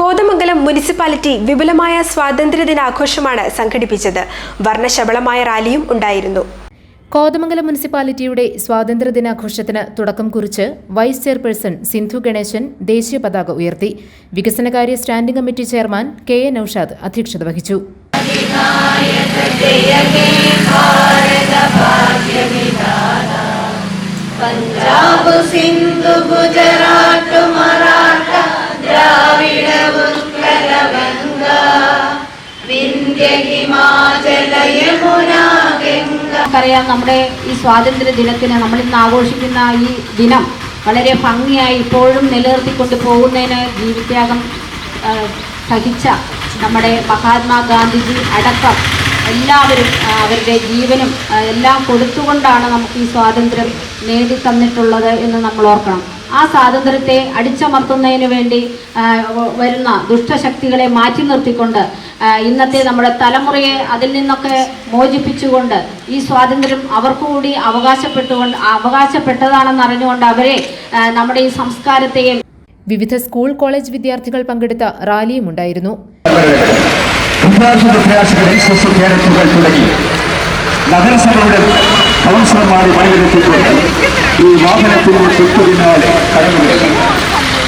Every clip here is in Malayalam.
കോതമംഗലം മുനിസിപ്പാലിറ്റി വിപുലമായ സ്വാതന്ത്ര്യദിനാഘോഷമാണ് സംഘടിപ്പിച്ചത്. വർണശബളമായ റാലിയും ഉണ്ടായിരുന്നു. കോതമംഗലം മുനിസിപ്പാലിറ്റിയുടെ സ്വാതന്ത്ര്യദിനാഘോഷത്തിന് തുടക്കം കുറിച്ച് വൈസ് ചെയർപേഴ്സൺ സിന്ധു ഗണേശൻ ദേശീയ പതാക ഉയർത്തി. വികസനകാര്യ standing committee chairman K A Naushad അധ്യക്ഷത വഹിച്ചു. പഞ്ചാബ് സിന്ധു ഗുജറാത്ത് നമുക്കറിയാം നമ്മുടെ ഈ സ്വാതന്ത്ര്യ ദിനത്തിന് നമ്മൾ ഇന്ന് ആഘോഷിക്കുന്ന ഈ ദിനം വളരെ ഭംഗിയായി ഇപ്പോഴും നിലനിർത്തിക്കൊണ്ട് പോകുന്നതിന് ജീവിത്യാഗം സഹിച്ച നമ്മുടെ മഹാത്മാഗാന്ധിജി അടക്കം എല്ലാവരും അവരുടെ ജീവനും എല്ലാം കൊടുത്തുകൊണ്ടാണ് നമുക്ക് ഈ സ്വാതന്ത്ര്യം നേടി തന്നിട്ടുള്ളത് എന്ന് നമ്മൾ ഓർക്കണം. ആ സ്വാതന്ത്ര്യത്തെ അടിച്ചമർത്തുന്നതിന് വേണ്ടി വരുന്ന ദുഷ്ടശക്തികളെ മാറ്റി നിർത്തിക്കൊണ്ട് ഇന്നത്തെ നമ്മുടെ തലമുറയെ അതിൽ നിന്നൊക്കെ മോചിപ്പിച്ചുകൊണ്ട് ഈ സ്വാതന്ത്ര്യം അവർക്ക് കൂടി അവകാശപ്പെട്ടുകൊണ്ട് അവകാശപ്പെട്ടതാണെന്ന് അറിഞ്ഞുകൊണ്ട് അവരെ നമ്മുടെ ഈ സംസ്കാരത്തെയും വിവിധ സ്കൂൾ കോളേജ് വിദ്യാർത്ഥികൾ പങ്കെടുത്ത റാലിയും ഉണ്ടായിരുന്നു. തുടങ്ങി. നഗരസഭയുടെ കൗൺസിലർമാരെ പണിയെടുത്തിക്കൊണ്ട് ഈ വാഹനത്തിൽ തൊട്ടുപിന്നാലെ കടന്നുവരുന്നു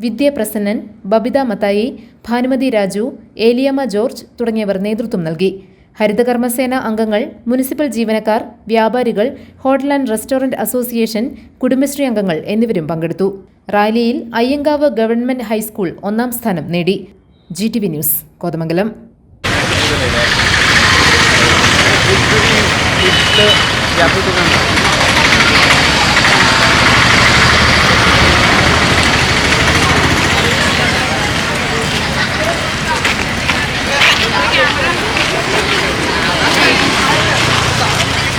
വിദ്യ പ്രസന്നൻ ബബിത മത്തായി ഭാനുമതി രാജു ഏലിയമ്മ ജോർജ് തുടങ്ങിയവർ നേതൃത്വം നൽകി ഹരിതകർമ്മസേന അംഗങ്ങൾ മുനിസിപ്പൽ ജീവനക്കാർ വ്യാപാരികൾ hotel and restaurant association Kudumbashree അംഗങ്ങൾ എന്നിവരും പങ്കെടുത്തു റാലിയിൽ അയ്യങ്കാവ് ഗവൺമെന്റ് ഹൈസ്കൂൾ ഒന്നാം സ്ഥാനം നേടി G T V news Kothamangalam